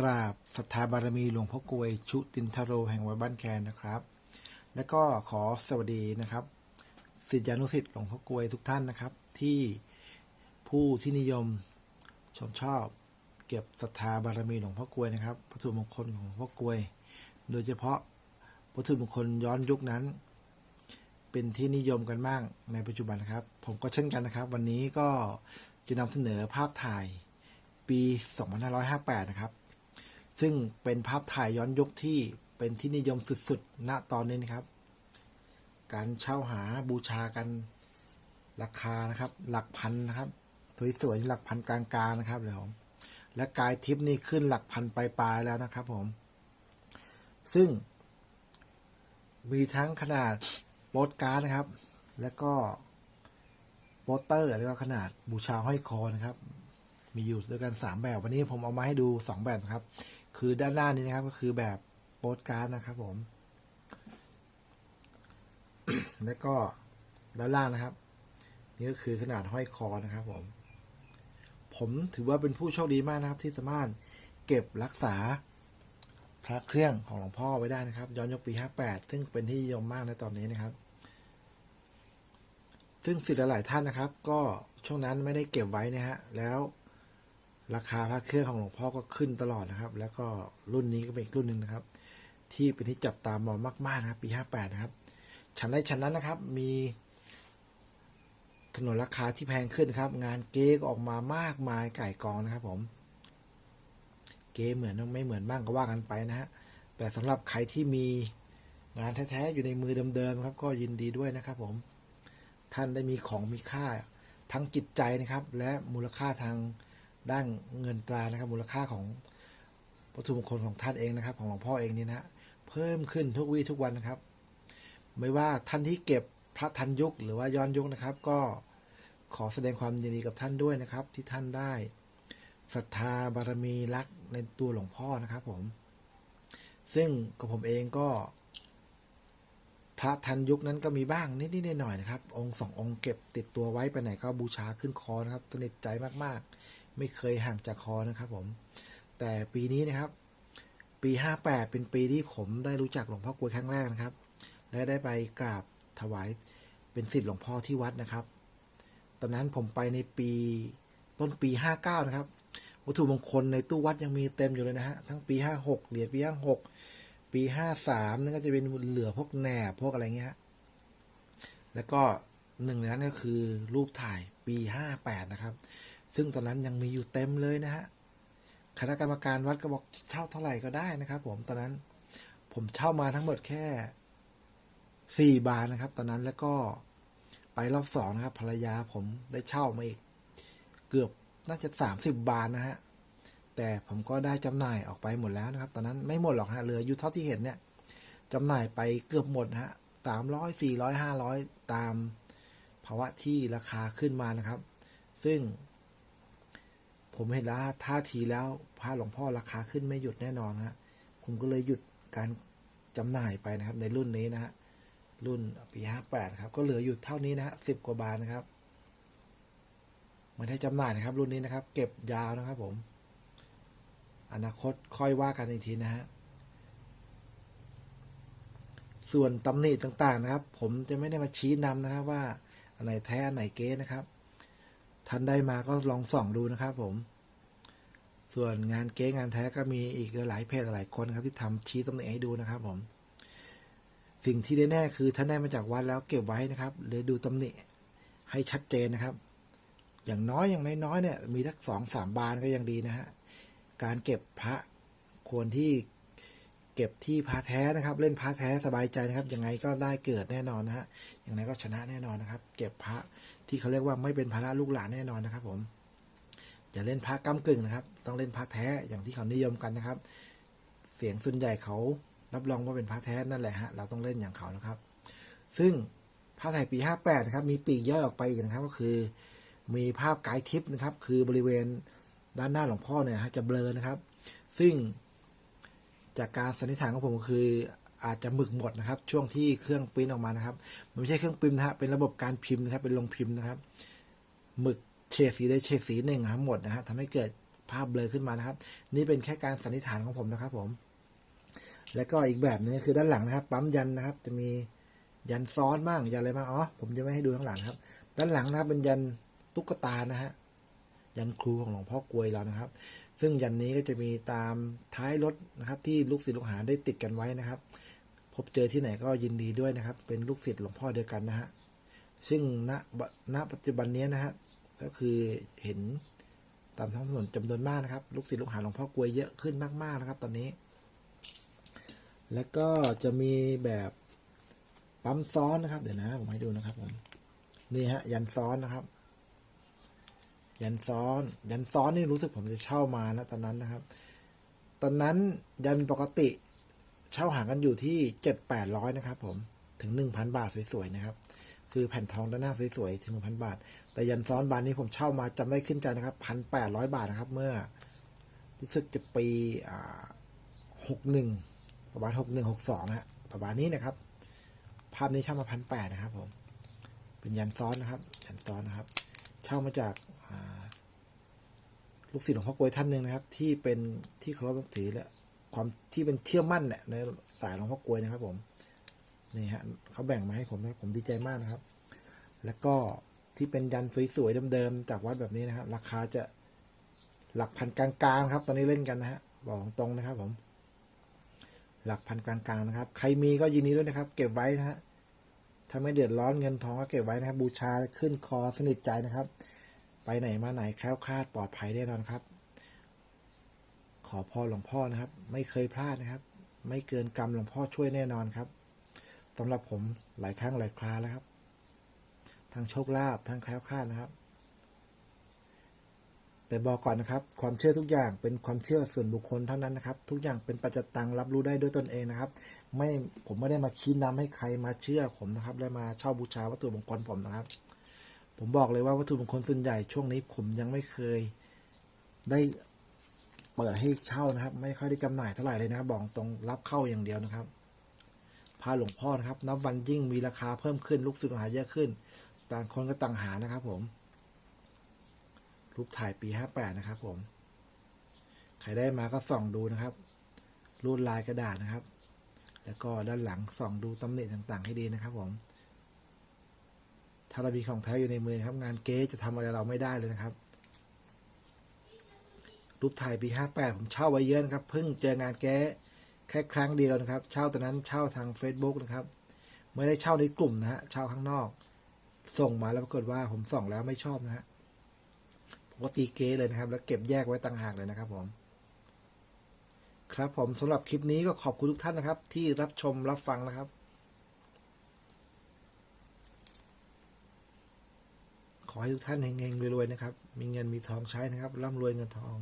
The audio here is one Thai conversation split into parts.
กราบศรัทธาบารมีหลวงพ่อกลวยชุตินทโรแห่งวัดบ้านแคนนะครับ และก็ขอสวัสดีนะครับศิษยานุศิษย์หลวงพ่อกลวยทุกท่านนะครับ ที่ผู้ที่นิยมชมชอบ เก็บศรัทธาบารมีหลวงพ่อกลวยนะครับวัตถุมงคลของหลวงพ่อกลวย โดยเฉพาะวัตถุมงคลย้อนยุคนั้น เป็นที่นิยมกันมากในปัจจุบันนะครับ ผมก็เช่นกันนะครับ วันนี้ก็จะนำเสนอภาพถ่ายปี 2558 นะครับ ซึ่งเป็นภาพถ่ายย้อนยุคที่เป็นที่นิยมสุดๆ ณ ตอนนี้นะครับ การเช่าหาบูชากันราคานะครับ หลักพันนะครับ สวยๆหลักพันกลางๆนะครับเดี๋ยวและกายทิปนี่ขึ้นหลักพันปลายๆแล้วนะครับผม ซึ่ง มีทั้งขนาดโปสการ์ดนะครับ แล้วก็โปสเตอร์แล้วก็ขนาดบูชาห้อยคอนะครับ มีอยู่ด้วยกันสามแบบ วันนี้ผมเอามาให้ดูสองแบบครับ คือด้านหน้านี้นะครับ ก็คือแบบโปสการ์ดนะครับผม แล้วก็ด้านล่างนะครับ นี่ก็คือขนาดห้อยคอนะครับผม ผมถือว่าเป็นผู้โชคดีมากนะครับ ที่สามารถเก็บรักษาพระเครื่องของหลวงพ่อไว้ได้นะครับ ย้อนยุคปี 58 ซึ่งเป็นที่นิยมมากในตอนนี้นะครับ ซึ่งสิทธิ์หลายท่านนะครับ ก็ช่วงนั้นไม่ได้เก็บไว้นะฮะแล้ว ราคาพระเครื่องของหลวงพ่อก็ขึ้นตลอดนะครับ แล้วก็รุ่นนี้ก็เป็นอีกรุ่นหนึ่งนะครับ ที่เป็นที่จับตามองมากๆนะครับ ปี 58 นะครับ ชั้นใดชั้นนั้นนะครับ มีถนนราคาที่แพงขึ้นครับ งานเก๊กออกมามากมายไก่กองนะครับผม เกมเหมือนไม่เหมือนบ้างก็ว่ากันไปนะฮะ แต่สำหรับใครที่มีงานแท้ๆอยู่ในมือเดิมๆครับ ก็ยินดีด้วยนะครับ ผม ท่านได้มีของมีค่าทั้งจิตใจนะครับ และมูลค่าทาง ด้านเงินตรานะครับมูลค่าของวัตถุมงคลของท่านเองนะครับ ของหลวงพ่อเองนี่นะเพิ่มขึ้นทุกวี่ทุกวันนะครับ ไม่ว่าท่านที่เก็บพระทันยุคหรือว่าย้อนยุคนะครับ ก็ขอแสดงความยินดีกับท่านด้วยนะครับ ที่ท่านได้ศรัทธาบารมีรักในตัวหลวงพ่อนะครับ ผม ซึ่งกับผมเองก็ พระทันยุคนั้นก็มีบ้างนิดๆหน่อยๆนะครับ องค์สององค์เก็บติดตัวไว้ไปไหนก็บูชาขึ้นคอนะครับสนิทใจมากๆ ไม่เคยห่างจากคอนะครับผม แต่ปีนี้นะครับ ปี 58 เป็นปีที่ผมได้รู้จักหลวงพ่อกลวยครั้งแรกนะครับ และได้ไปกราบถวายเป็นศิษย์หลวงพ่อที่วัดนะครับ ตอนนั้นผมไปในปีต้นปี 59 นะครับ วัตถุมงคลในตู้วัดยังมีเต็มอยู่เลยนะฮะ ทั้งปี 56 เหรียญปี 56 ปี 53 นั่นก็จะเป็นเหลือพวกแหนบพวกอะไรเงี้ย แล้วก็หนึ่งในนั้นก็คือรูปถ่ายปี 58 นะครับ ซึ่งตอนนั้นยังมีอยู่เต็มเลยนะฮะคณะกรรมการวัดก็บอกเช่าเท่าไหร่ก็ได้นะครับผมตอนนั้นผมเช่ามาทั้งหมดแค่ 4 บาทนะครับ ตอนนั้นแล้วก็ไปรอบสองนะครับ ภรรยาผมได้เช่ามาอีก เกือบน่าจะ 30 บาทนะฮะแต่ผมก็ได้จำหน่ายออกไปหมดแล้วนะครับ ตอนนั้นไม่หมดหรอกฮะเหลืออยู่เท่าที่เห็นเนี่ยจำหน่ายไปเกือบหมดนะฮะสามร้อยสี่ร้อยห้าร้อยตามภาวะที่ราคาขึ้นมานะครับ ซึ่ง ผมเห็นแล้วท่าทีแล้วพระหลวงพ่อราคาขึ้นไม่หยุดแน่นอนฮะผมก็เลยหยุดการจำหน่ายไปนะครับ ในรุ่นนี้นะฮะรุ่นปีห้าแปดครับ ก็เหลืออยู่เท่านี้นะฮะสิบกว่าบาทนะครับไม่ได้จำหน่ายนะครับ รุ่นนี้นะครับ เก็บยาวนะครับ ผม อนาคตค่อยว่ากันอีกทีนะฮะส่วนตำหนิต่างๆนะครับ ผมจะไม่ได้มาชี้นำนะครับ ว่าอันไหนแท้อันไหนเก๊นะครับท่านได้มาก็ลองส่องดูนะครับผม ส่วนงานเก๊งานแท้ก็มีอีกหลายเพจหลายคนนะครับที่ทำชี้ตำหนิให้ดูนะครับ ผม สิ่งที่ได้แน่คือท่านได้มาจากวัดแล้วเก็บไว้นะครับหรือดูตำหนิให้ชัดเจนนะครับ อย่างน้อยอย่างน้อยๆเนี่ย มีทักสองสามบานก็ยังดีนะฮะการเก็บพระควรที่เก็บที่พระแท้นะครับ เล่นพระแท้สบายใจนะครับ ยังไงก็ได้เกิดแน่นอนนะฮะย่างไรก็ชนะแน่นอนนะครับ เก็บพระที่เขาเรียกว่าไม่เป็นภาระลูกหลานแน่นอนนะครับ ผม อย่าเล่นพระก้ากึ่งนะครับ ต้องเล่นพระแท้อย่างที่เขานิยมกันนะครับ เสียงส่วนใหญ่เขารับรองว่าเป็นพระแท้นั่นแหละฮะเราต้องเล่นอย่างเขานะครับ ซึ่งพระไทยปี 58 นะครับ มีปีกย่อยออกไปอีกนะครับ ก็คือ มีภาพไกด์ทิปนะครับ คือบริเวณด้านหน้าหลวงพ่อเนี่ยฮะจะเบลอนะครับ ซึ่งจากการสันนิษฐานของผมก็คืออาจจะหมึกหมดนะครับ ช่วงที่เครื่องปริ้นออกมานะครับ มันไม่ใช่เครื่องพิมพ์นะฮะเป็นระบบการพิมพ์นะครับ เป็นลงพิมพ์นะครับหมึก เฉดสีได้เฉดสีหนึ่งครับหมดนะฮะทำให้เกิดภาพเบลอขึ้นมานะครับ นี่เป็นแค่การสันนิษฐานของผมนะครับผม แล้วก็อีกแบบหนึงก็คือด้านหลังนะครับ ปั๊มยันนะครับ จะมียันซ้อนบ้างยันอะไรบ้างอ๋อผมจะไม่ให้ดูข้างหลังครับ ด้านหลังนะครับเป็นยันตุ๊กตานะฮะยันครูของหลวงพ่อกลวยเรานะครับ ซึ่งยันนี้ก็จะมีตามท้ายรถนะครับ ที่ลูกศิษย์ลูกหาได้ติดกันไว้นะครับ พบเจอที่ไหนก็ยินดีด้วยนะครับ เป็นลูกศิษย์หลวงพ่อเดียวกันนะฮะซึ่งณณปัจจุบันนี้นะฮะ ก็คือเห็นตามท้องถนนจำนวนมากนะครับ ลูกศิษย์ลูกหาหลวงพ่อกลวยเยอะขึ้นมากๆนะครับ ตอนนี้ แล้วก็จะมีแบบปั๊มซ้อนนะครับ เดี๋ยวนะ ผมให้ดูนะครับผมนี่ฮะ ยันซ้อนนะครับ ยันซ้อน ยันซ้อนนี่รู้สึกผมจะเช่ามานะตอนนั้นนะครับ ตอนนั้นยันปกติเช่าหากันอยู่ที่เจ็ดแปดร้อยนะครับ ผมถึงหนึ่งพันบาทสวยๆนะครับ คือแผ่นทองด้านหน้าสวยๆถึงหนึ่งพันบาท แต่ยันซ้อนบานนี้ผมเช่ามาจำได้ขึ้นใจนะครับพันแปดร้อยบาทนะครับ เมื่อรู้สึกจะปีหกหนึ่งประมาณหกหนึ่งหกสองนะฮะประมาณนี้นะครับ ภาพนี้เช่ามาพันแปดนะครับผมเป็นยันซ้อนนะครับยันซ้อนนะครับ เช่ามาจากาลูกศิษย์หลวงพ่อกวยท่านหนึ่งนะครับ ที่เป็นที่เคารพนับถือและความที่เป็นเชื่อมั่นเนี่ยในสายหลวงพ่อกวยนะครับผม นี่ฮะเขาแบ่งมาให้ผมนะผมดีใจมากนะครับ แล้วก็ที่เป็นยันสวยๆเดิมๆจากวัดแบบนี้นะครับราคาจะหลักพันกลางๆครับ ตอนนี้เล่นกันนะฮะบอกตรงนะครับ ผม หลักพันกลางๆนะครับ ใครมีก็ยินดีด้วยนะครับ เก็บไว้นะฮะถ้าไม่เดือดร้อนเงินทองก็เก็บไว้นะครับ บูชาขึ้นคอสนิทใจนะครับ ไปไหนมาไหนแคล้วคลาดปลอดภัยแน่นอนครับ ขอพรหลวงพ่อนะครับ ไม่เคยพลาดนะครับ ไม่เกินกรรมหลวงพ่อช่วยแน่นอนครับ สำหรับผมหลายครั้งหลายคราแล้วครับ ทั้งโชคลาภทั้งแคล้วคลาดนะครับ แต่บอกก่อนนะครับ ความเชื่อทุกอย่างเป็นความเชื่อส่วนบุคคลเท่านั้นนะครับ ทุกอย่างเป็นปัจจตังรับรู้ได้ด้วยตนเองนะครับ ไม่ผมไม่ได้มาชี้นำให้ใครมาเชื่อผมนะครับ และมาเช่าบูชาวัตถุมงคลผมนะครับ ผมบอกเลยว่าวัตถุมงคลส่วนใหญ่ช่วงนี้ผมยังไม่เคยได้เปิดให้เช่านะครับ ไม่ค่อยได้จำหน่ายเท่าไหร่เลยนะครับบอกตรงรับเข้าอย่างเดียวนะครับ พาหลวงพ่อนะครับ นับวันยิ่งมีราคาเพิ่มขึ้น ลูกศิษย์หาเยอะขึ้น ต่างคนก็ต่างหานะครับผม รูปถ่ายปีห้าแปดนะครับ ผม ใครได้มาก็ส่องดูนะครับรูดลายกระดาษนะครับ แล้วก็ด้านหลังส่องดูตำหนิต่างๆ ให้ดีนะครับ ผม ถ้าเรามีของแท้อยู่ในมือครับ งานเก๊จะทำอะไรเราไม่ได้เลยนะครับ รูปถ่ายปีห้าแปดผมเช่าไว้เยอะนะครับ เพิ่งเจองานแก๊ แค่ครั้งเดียวนะครับ เช่าตอนนั้นเช่าทาง Facebook นะครับ ไม่ได้เช่าในกลุ่มนะฮะเช่าข้างนอก ส่งมาแล้วปรากฏว่าผมส่องแล้วไม่ชอบนะฮะผมก็ตีเกเลยนะครับ แล้วเก็บแยกไว้ต่างหากเลยนะครับผม ครับผมสำหรับคลิปนี้ก็ขอบคุณทุกท่านนะครับ ที่รับชมรับฟังนะครับ ขอให้ทุกท่านเฮงๆรวยๆนะครับ มีเงินมีทองใช้นะครับร่ำรวยเงินทอง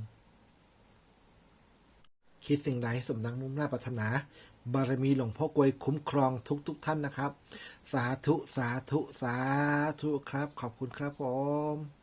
คิดสิ่งใดให้สมดังมุ่งหน้าปรารถนา บารมีหลวงพ่อกวยคุ้มครองทุกทุกท่านนะครับ สาธุ สาธุ สาธุครับ ขอบคุณครับผม